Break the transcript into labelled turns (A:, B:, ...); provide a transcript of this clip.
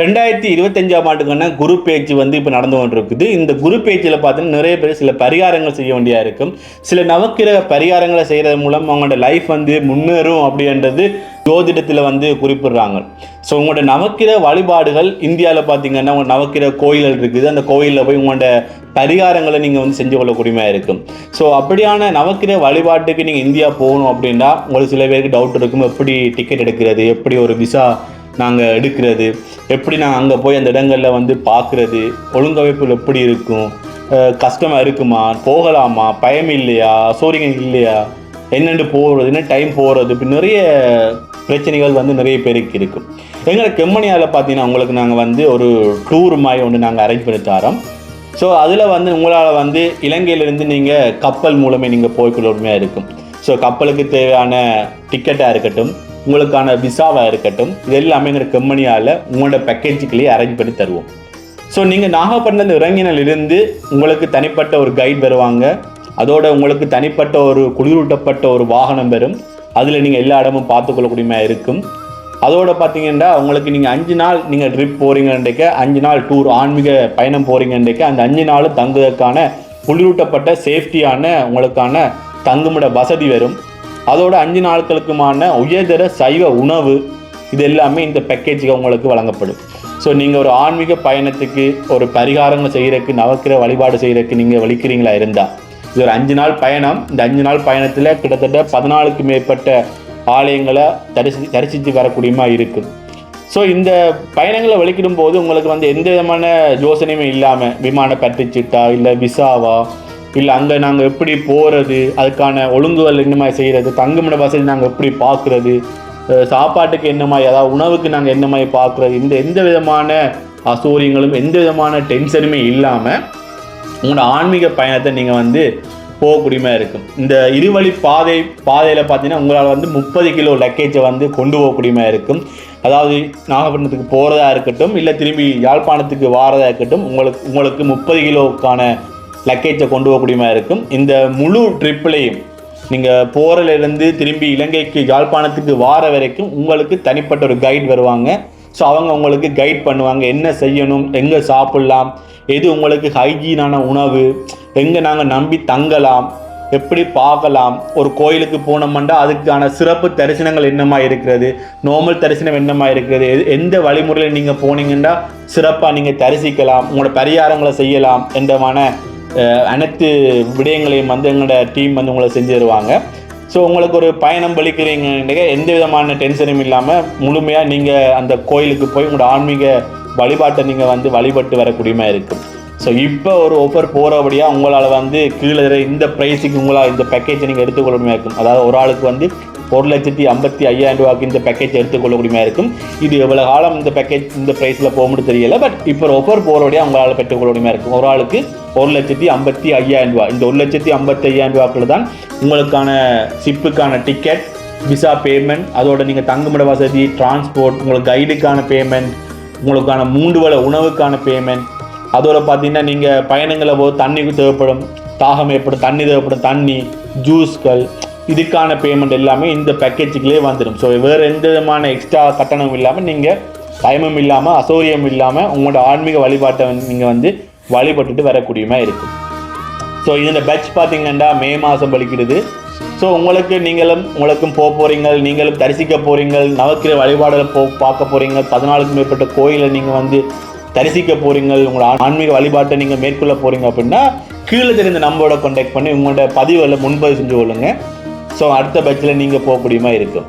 A: ரெண்டாயிரத்தி இருபத்தஞ்சாம் ஆண்டுக்கான குரு பேச்சு வந்து இப்போ நடந்து கொண்டிருக்குது. இந்த குரு பேச்சில் பார்த்தீங்கன்னா நிறைய பேர் சில பரிகாரங்கள் செய்ய வேண்டியா இருக்கும். சில நவக்கிரக பரிகாரங்களை செய்கிறது மூலம் அவங்களோட லைஃப் வந்து முன்னேறும் அப்படின்றது ஜோதிடத்தில் வந்து குறிப்பிடுறாங்க. ஸோ உங்களோட நவக்கிர வழிபாடுகள் இந்தியாவில் பார்த்தீங்கன்னா உங்கள் நவக்கிர கோயில்கள் இருக்குது. அந்த கோயிலில் போய் உங்களோட பரிகாரங்களை நீங்கள் வந்து செஞ்சு கொள்ளக்கூடியமாக இருக்கும். ஸோ அப்படியான நவக்கிர வழிபாட்டுக்கு நீங்கள் இந்தியா போகணும் அப்படின்னா உங்களுக்கு சில பேருக்கு டவுட் இருக்கும். எப்படி டிக்கெட் எடுக்கிறது? எப்படி ஒரு விசா நாங்கள் எடுக்கிறது எப்படி நாங்கள் அங்கே போய் அந்த இடங்களில் வந்து பார்க்குறது ஒழுங்கமைப்பு எப்படி இருக்கும் கஷ்டமாக இருக்குமா போகலாமா பயம் இல்லையா சோரியம் இல்லையா என்னென்று போகிறது என்ன டைம் போகிறது இப்படி நிறைய பிரச்சனைகள் வந்து நிறைய பேருக்கு இருக்கும். எங்களை கெம்மனியால் பார்த்தீங்கன்னா உங்களுக்கு நாங்கள் வந்து ஒரு டூர் மாதிரி ஒன்று நாங்கள் அரேஞ்ச் பண்ணி தரோம். ஸோ அதில் வந்து உங்களால் வந்து இலங்கையிலேருந்து நீங்கள் கப்பல் மூலமே நீங்கள் போய்க்கொள்ளுமையாக இருக்கும். ஸோ கப்பலுக்கு தேவையான டிக்கெட்டாக இருக்கட்டும் உங்களுக்கான விசாவாக இருக்கட்டும் இது எல்லாமே கம்பெனியால் உங்களோட பேக்கேஜுக்குள்ளேயே அரேஞ்ச் பண்ணி தருவோம். ஸோ நீங்கள் நாகப்பட்டினம் இறங்கினிலிருந்து உங்களுக்கு தனிப்பட்ட ஒரு கைட் வருவாங்க. அதோட உங்களுக்கு தனிப்பட்ட ஒரு குளிரூட்டப்பட்ட ஒரு வாகனம் வரும். அதில் நீங்கள் எல்லா இடமும் பார்த்துக்கொள்ளக்கூடியமா இருக்கும். அதோட பார்த்தீங்கன்னா உங்களுக்கு நீங்கள் அஞ்சு நாள் நீங்கள் ட்ரிப் போகிறீங்கன்றக்க அஞ்சு நாள் டூர் ஆன்மீக பயணம் போகிறீங்கன்றக்க அந்த அஞ்சு நாள் தங்குவதற்கான குளிரூட்டப்பட்ட சேஃப்டியான உங்களுக்கான தங்குமிட வசதி வரும். அதோட அஞ்சு நாட்களுக்குமான உயர்தர சைவ உணவு இது எல்லாமே இந்த பேக்கேஜுக்கு உங்களுக்கு வழங்கப்படும். ஸோ நீங்கள் ஒரு ஆன்மீக பயணத்துக்கு ஒரு பரிகாரங்கள் செய்கிறதுக்கு நவக்கிர வழிபாடு செய்கிறக்கு நீங்கள் வலிக்கிறீங்களா இருந்தால் இது ஒரு அஞ்சு நாள் பயணம். இந்த அஞ்சு நாள் பயணத்தில் கிட்டத்தட்ட பதினாலுக்கு மேற்பட்ட ஆலயங்களை தரிசி தரிசித்து வரக்கூடியமா இருக்கும். ஸோ இந்த பயணங்களை வலிக்கிடும் போது உங்களுக்கு வந்து எந்த விதமான யோசனையுமே இல்லாமல் விமான பற்றிச்சிட்டா இல்லை விசாவா இல்லை அங்கே நாங்கள் எப்படி போகிறது அதுக்கான ஒழுங்குகள் என்ன மாதிரி செய்கிறது தங்குமிட வசதி நாங்கள் எப்படி பார்க்குறது சாப்பாட்டுக்கு என்ன மாதிரி அதாவது உணவுக்கு நாங்கள் என்ன மாதிரி பார்க்குறது இந்த எந்த விதமான அசூரியங்களும் எந்த விதமான டென்ஷனுமே இல்லாமல் உங்களோட ஆன்மீக பயணத்தை நீங்கள் வந்து போகக்கூடியமாக இருக்கும். இந்த இருவழி பாதை பாதையில் பார்த்தீங்கன்னா உங்களால் வந்து முப்பது கிலோ லக்கேஜை வந்து கொண்டு போகக்கூடியமாக இருக்கும். அதாவது நாகப்பட்டினத்துக்கு போகிறதா இருக்கட்டும் இல்லை திரும்பி யாழ்ப்பாணத்துக்கு வாரதாக இருக்கட்டும் உங்களுக்கு உங்களுக்கு முப்பது கிலோவுக்கான லக்கேஜை கொண்டு போகக்கூடியமா இருக்கும். இந்த முழு ட்ரிப்லேயும் நீங்கள் போகிறதுலேருந்து திரும்பி இலங்கைக்கு யாழ்ப்பாணத்துக்கு வார வரைக்கும் உங்களுக்கு தனிப்பட்ட ஒரு கைட் வருவாங்க. ஸோ அவங்க உங்களுக்கு கைட் பண்ணுவாங்க. என்ன செய்யணும்? எங்கே சாப்பிட்லாம்? எது உங்களுக்கு ஹைஜீனான உணவு? எங்கே நாங்கள் நம்பி தங்கலாம்? எப்படி பார்க்கலாம்? ஒரு கோயிலுக்கு போனோம்னா அதுக்கான சிறப்பு தரிசனங்கள் என்னமா இருக்கிறது? நார்மல் தரிசனம் என்னமா இருக்கிறது? எது- எந்த வழிமுறையில் நீங்கள் போனீங்கன்னா சிறப்பாக நீங்கள் தரிசிக்கலாம். உங்களோட பரிகாரங்களை செய்யலாம் என்றமான அனைத்து விடயங்களையும் வந்து எங்களோட டீம் வந்து உங்களை செஞ்சு தருவாங்க. ஸோ உங்களுக்கு ஒரு பயணம் பலிக்கிறீங்க எந்த விதமான டென்ஷனும் இல்லாமல் முழுமையாக நீங்கள் அந்த கோயிலுக்கு போய் உங்களோட ஆன்மீக வழிபாட்டை நீங்கள் வந்து வழிபட்டு வரக்கூடியமா இருக்கும். ஸோ இப்போ ஒரு ஆஃபர் போகிறபடியாக உங்களால் வந்து கீழே இருக்கிற இந்த ப்ரைஸுக்கு உங்களால் இந்த பேக்கேஜை நீங்கள் எடுத்துக்கொள்ளணுமே இருக்கும்? அதாவது ஒரு ஆளுக்கு வந்து ஒரு லட்சத்தி ஐம்பத்தி ஐயாயிரம் ரூபாய்க்கு இந்த பேக்கேஜ் எடுத்துக்கொள்ளக்கூடியமா இருக்கும்? இது எவ்வளோ காலம் இந்த பேக்கேஜ் இந்த ப்ரைஸில் போகும்னு தெரியல பட் இப்போ ஒவ்வொரு ஆஃபர் போகிறபடியாக உங்களால் பெற்றுக்கொள்ளக்கூடியமா இருக்கும்? ஒரு ஆளுக்கு ஒரு லட்சத்தி ஐம்பத்தி ஐயாயிரம் ரூபா இந்த ஒரு லட்சத்தி ஐம்பத்தி ஐயாயிரம் ரூபாக்குள்ள தான் உங்களுக்கான சிப்புக்கான டிக்கெட் விசா பேமெண்ட் அதோட நீங்கள் தங்குமிட வசதி டிரான்ஸ்போர்ட் உங்களுக்கு கைடுக்கான பேமெண்ட் உங்களுக்கான மூன்று வேலை உணவுக்கான பேமெண்ட் அதோட பார்த்தீங்கன்னா நீங்கள் பயணங்களை போது தண்ணிக்கு தேவைப்படும் தாகம் ஏற்படும் தண்ணி தேவைப்படும் தண்ணி ஜூஸ்கள் இதுக்கான பேமெண்ட் எல்லாமே இந்த பேக்கேஜுக்குள்ளே வந்துடும் ஸோ வேறு எந்த விதமான எக்ஸ்ட்ரா கட்டணம் இல்லாமல் நீங்கள் பயமும் இல்லாமல் அசௌரியம் இல்லாமல் உங்களோட ஆன்மீக வழிபாட்டை நீங்கள் வந்து வழிபட்டுட்டு வரக்கூடியமா இருக்கும். ஸோ இந்த பேட்ச் பார்த்தீங்கன்னா மே மாதம் பலிக்கிறது ஸோ உங்களுக்கு நீங்களும் உங்களுக்கும் போக போகிறீங்க நீங்களும் தரிசிக்க போகிறீங்க நவக்கிர வழிபாடுகளை போ பார்க்க போகிறீங்க பதினாலுக்கும் மேற்பட்ட கோயிலை நீங்கள் வந்து தரிசிக்க போகிறீங்க உங்களோட ஆன்மீக வழிபாட்டை நீங்கள் மேற்கொள்ள போகிறீங்க அப்படின்னா கீழே தெரிந்த நம்பரோட கான்டாக்ட் பண்ணி உங்களோட பதிவுகளை முன்பதிவு செஞ்சு கொள்ளுங்கள் ஸோ அடுத்த பட்சில் நீங்கள் முடியுமா இருக்கும்.